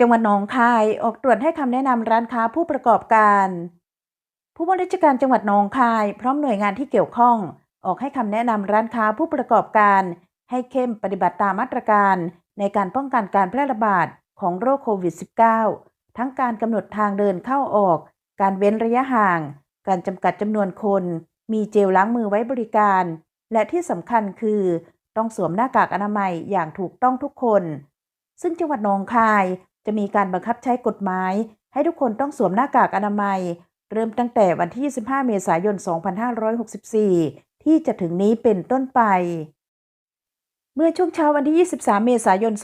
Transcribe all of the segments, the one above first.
จังหวัดหนองคายออกตรวจให้คำแนะนำร้านค้าผู้ประกอบการ ผู้ว่าราชการจังหวัดหนองคาย พร้อมหน่วยงานที่เกี่ยวข้อง ออกให้คำแนะนำร้านค้าผู้ประกอบการ ให้เข้มปฏิบัติตามมาตรการ ในการป้องกันการแพร่ระบาดของโรคโควิด -19 ทั้งการกำหนดทางเดินเข้าออก การเว้นระยะห่าง การจำกัดจำนวนคน มีเจลล้างมือไว้บริการ และที่สำคัญคือ ต้องสวมหน้ากากอนามัยอย่างถูกต้องทุกคน ซึ่งจังหวัดหนองคาย จะมีการบังคับใช้กฎหมาย ให้ทุกคนต้องสวมหน้ากากอนามัย เริ่มตั้งแต่วันที่ 25 เมษายน 2564 ที่จะถึงนี้เป็นต้นไป เมื่อช่วงเช้าวันที่ 23 เมษายน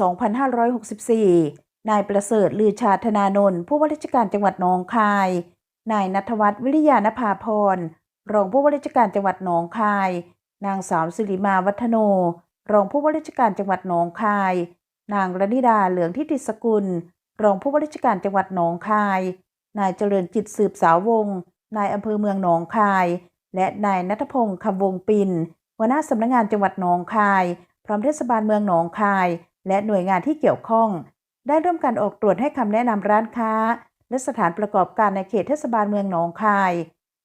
2564 นายประเสริฐลือชาธนานนท์ผู้ว่าราชการจังหวัดหนองคาย นายนัทวัฒน์วิริยานภาพร รองผู้ว่าราชการจังหวัดหนองคาย นางสาวสิริมาวัฒโน รองผู้ว่าราชการจังหวัดหนองคาย นางรณิดาเหลืองทิติสกุล รองผู้ว่าราชการจังหวัดหนองคาย นายเจริญจิตสืบสาววงศ์นายอำเภอเมืองหนองคาย และนายนัทพงศ์คำวงปินหัวหน้าสำนักงานจังหวัดหนองคาย พร้อมเทศบาลเมืองหนองคาย และหน่วยงานที่เกี่ยวข้อง ได้ร่วมกันออกตรวจให้คำแนะนำร้านค้า และสถานประกอบการในเขตเทศบาลเมืองหนองคาย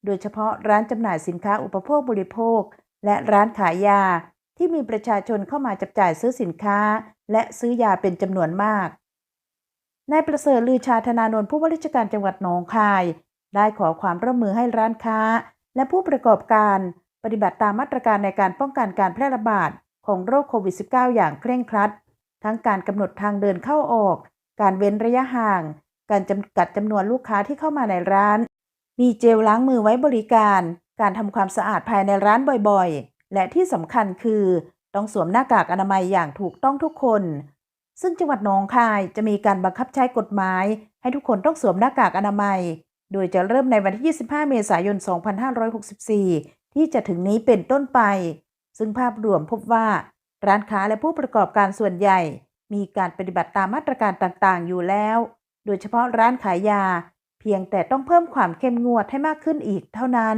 โดยเฉพาะร้านจำหน่ายสินค้าอุปโภคบริโภค และร้านขายยาที่มีประชาชนเข้ามาจับจ่ายซื้อสินค้า และซื้อยาเป็นจำนวนมาก นายประเสริฐลือชาธนานนท์ผู้ว่าราชการจังหวัดหนองคาย ได้ขอความร่วมมือให้ร้านค้า และผู้ประกอบการปฏิบัติตามมาตรการในการป้องกันการแพร่ระบาดของโรคโควิด -19 อย่างเคร่งครัด ทั้งการกำหนดทางเดินเข้าออก การเว้นระยะห่าง การจำกัดจำนวนลูกค้าที่เข้ามาในร้าน มีเจลล้างมือไว้บริการ การทำความสะอาดภายในร้านบ่อยๆ และที่สำคัญคือ ต้องสวมหน้ากากอนามัยอย่างถูกต้องทุกคน ซึ่งจังหวัดหนองคายจะมีการบังคับใช้กฎหมาย ให้ทุกคนต้องสวมหน้ากากอนามัย โดยจะเริ่มในวันที่ 25 เมษายน 2564 ที่จะถึงนี้เป็นต้นไป ซึ่งภาพรวมพบว่า ร้านค้าและผู้ประกอบการส่วนใหญ่ มีการปฏิบัติตามมาตรการต่างๆ อยู่แล้ว โดยเฉพาะร้านขายยา เพียงแต่ต้องเพิ่มความเข้มงวดให้มากขึ้นอีกเท่านั้น